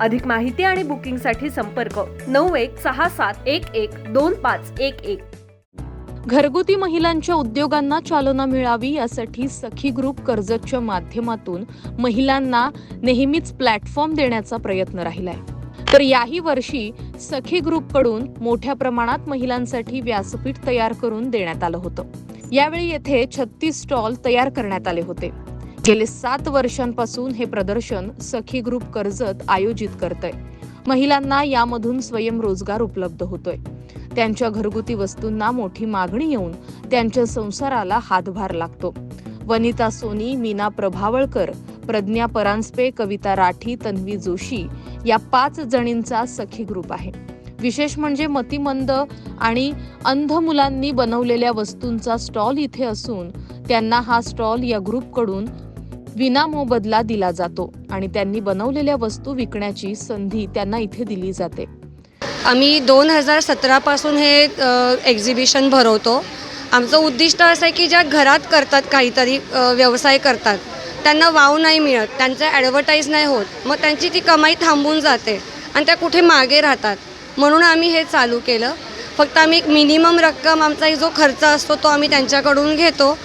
अधिक माहिती आणि बुकिंगसाठी संपर्क नऊ एक सहा सात एक एक दोन पाच एक एक. घरगुती महिलांच्या उद्योगांना चालना मिळावी यासाठी सखी ग्रुप कर्जतच्या माध्यमातून महिलांना नेहमीच प्लॅटफॉर्म देण्याचा प्रयत्न राहिलाय. तर याही वर्षी सखी ग्रुपकडून मोठ्या प्रमाणात महिलांसाठी व्यासपीठ तयार करून देण्यात आलं होतं. यावेळी येथे छत्तीस स्टॉल तयार करण्यात आले होते. गेले सात वर्षांपासून हे प्रदर्शन सखी ग्रुप कर्जत आयोजित करतंय. महिलांना यामधून स्वयंरोजगार उपलब्ध होतोय. त्यांच्या घरगुती वस्तूंना मोठी मागणी येऊन त्यांच्या संसाराला हातभार लागतो. वनिता सोनी मीना प्रभावळकर प्रज्ञा परांजपे कविता राठी तन्वी जोशी या पाच जणींचा सखी ग्रुप आहे. विशेष म्हणजे मतिमंद आणि अंध मुलांनी बनवलेल्या वस्तूंचा स्टॉल इथे असून त्यांना हा स्टॉल या ग्रुपकडून विनामोबदला दिला जातो आणि त्यांनी बनवलेल्या वस्तू विकण्याची संधी त्यांना इथे दिली जाते. आम्ही दोन हजार सतरापासून हे एक्झिबिशन भरवतो. आमचं उद्दिष्ट असं आहे की ज्या घरात करतात काहीतरी व्यवसाय करतात त्यांना वाव नाही मिळत त्यांचं ॲडव्हर्टाईज नाही होत मग त्यांची ती कमाई थांबून जाते आणि त्या कुठे मागे राहतात. म्हणून आम्ही हे चालू केलं. फक्त आम्ही एक मिनिमम रक्कम आमचा जो खर्च असतो तो आम्ही त्यांच्याकडून घेतो.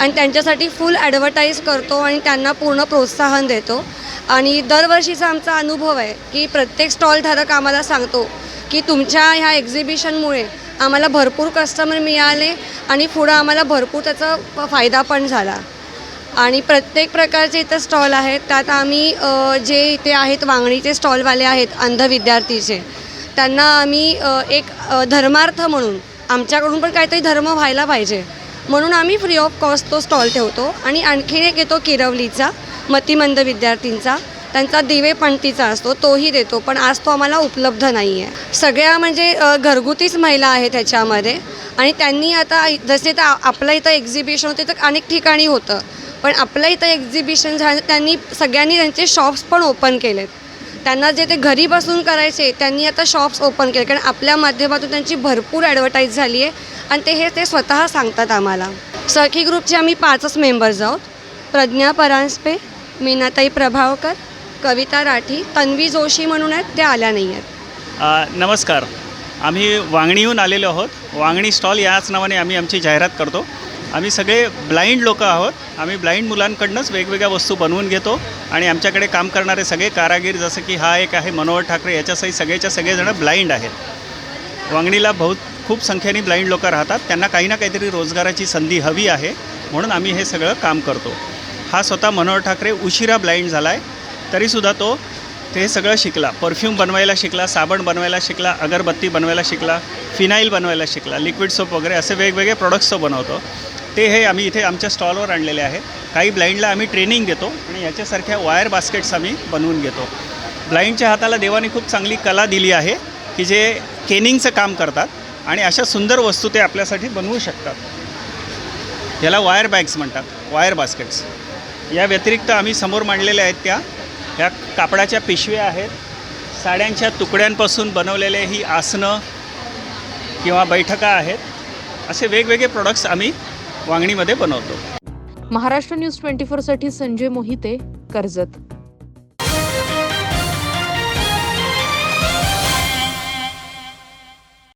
आणि त्यांच्यासाठी फुल ॲडव्हर्टाईज करतो आणि त्यांना पूर्ण प्रोत्साहन देतो. आणि दरवर्षीचा आमचा अनुभव आहे की प्रत्येक स्टॉलधारक आम्हाला सांगतो की तुमच्या ह्या एक्झिबिशनमुळे आम्हाला भरपूर कस्टमर मिळाले आणि पुढं आम्हाला भरपूर त्याचा फायदा पण झाला. आणि प्रत्येक प्रकारचे इथं स्टॉल आहेत. त्यात आम्ही जे इथे आहेत वांगणीचे स्टॉलवाले आहेत अंध विद्यार्थीचे त्यांना आम्ही एक धर्मार्थ म्हणून आमच्याकडून पण काहीतरी धर्म व्हायला पाहिजे. म्हणून आम्ही फ्री ऑफ कॉस्ट तो स्टॉल ठेवतो आणि आणखीन एक येतो किरवलीचा मतिमंद विद्यार्थींचा त्यांचा दिवे पणतीचा असतो तोही देतो पण आज तो आम्हाला उपलब्ध नाही आहे सगळ्या म्हणजे घरगुतीच महिला आहेत त्याच्यामध्ये. आणि त्यांनी आता जसे तर आपलं आपल्या इथं एक्झिबिशन होते तर अनेक ठिकाणी होतं. पण आपल्या इथं एक्झिबिशन झालं त्यांनी सगळ्यांनी त्यांचे शॉप्स पण ओपन केलेत. त्यांना जे ते घरी बसून करायचे त्यांनी आता शॉप्स ओपन केले. कारण आपल्या माध्यमातून त्यांची भरपूर ॲडव्हर्टाईज झाली आहे आणि ते हे ते स्वतः सांगतात आम्हाला. सखी ग्रुपचे आम्ही पाचच मेंबर्स आहोत. प्रज्ञा परांजपे मीनाताई प्रभावकर कविता राठी तन्वी जोशी म्हणून आहेत त्या आल्या नाही आहेत. नमस्कार. आम्ही वांगणीहून आलेलो आहोत. वांगणी स्टॉल याच नावाने आम्ही आमची जाहिरात करतो. आम्ही सगळे ब्लाइंड लोक आहोत. आम्ही ब्लाइंड मुलांकडनंच वेगवेगळ्या वस्तू बनवून घेतो आणि आमच्याकडे काम करणारे सगळे कारागीर जसं की हा एक आहे मनोहर ठाकरे याच्यासही सगळेच्या सगळेजणं ब्लाइंड आहेत. वांगणीला बहुत खूप संख्येने ब्लाइंड लोक राहतात. त्यांना काही ना काहीतरी रोजगाराची संधी हवी आहे. म्हणून आम्ही हे सगळं काम करतो. हा स्वतः मनोहर ठाकरे उशिरा ब्लाइंड झाला आहे तरीसुद्धा तो ते सगळं शिकला. परफ्यूम बनवायला शिकला साबण बनवायला शिकला अगरबत्ती बनवायला शिकला फिनाईल बनवायला शिकला लिक्विड सोप वगैरे असे वेगवेगळे प्रोडक्ट्स तो बनवतो. ते हे आम्ही इथे आमच्या स्टॉलवर आणलेले आहे. काही ब्लाइंडला आम्ही ट्रेनिंग देतो आणि याच्यासारख्या वायर बास्केट्स आम्ही बनवून घेतो. ब्लाइंडच्या हाताला देवाने खूप चांगली कला दिली आहे की जे केनिंगचं काम करतात. आणि अशा सुंदर वस्तू ते आपल्यासाठी बनवू शकतात. याला वायर बॅग्स म्हणतात वायर बास्केट्स या व्यतिरिक्त आम्ही समोर मांडलेल्या आहेत त्या. ह्या कापडाच्या पिशव्या आहेत. साड्यांच्या तुकड्यांपासून बनवलेले ही आसनं किंवा बैठका आहेत. असे वेगवेगळे प्रोडक्ट्स आम्ही वांगणीमध्ये बनवतो. महाराष्ट्र न्यूज ट्वेंटी फोरसाठी संजय मोहिते कर्जत.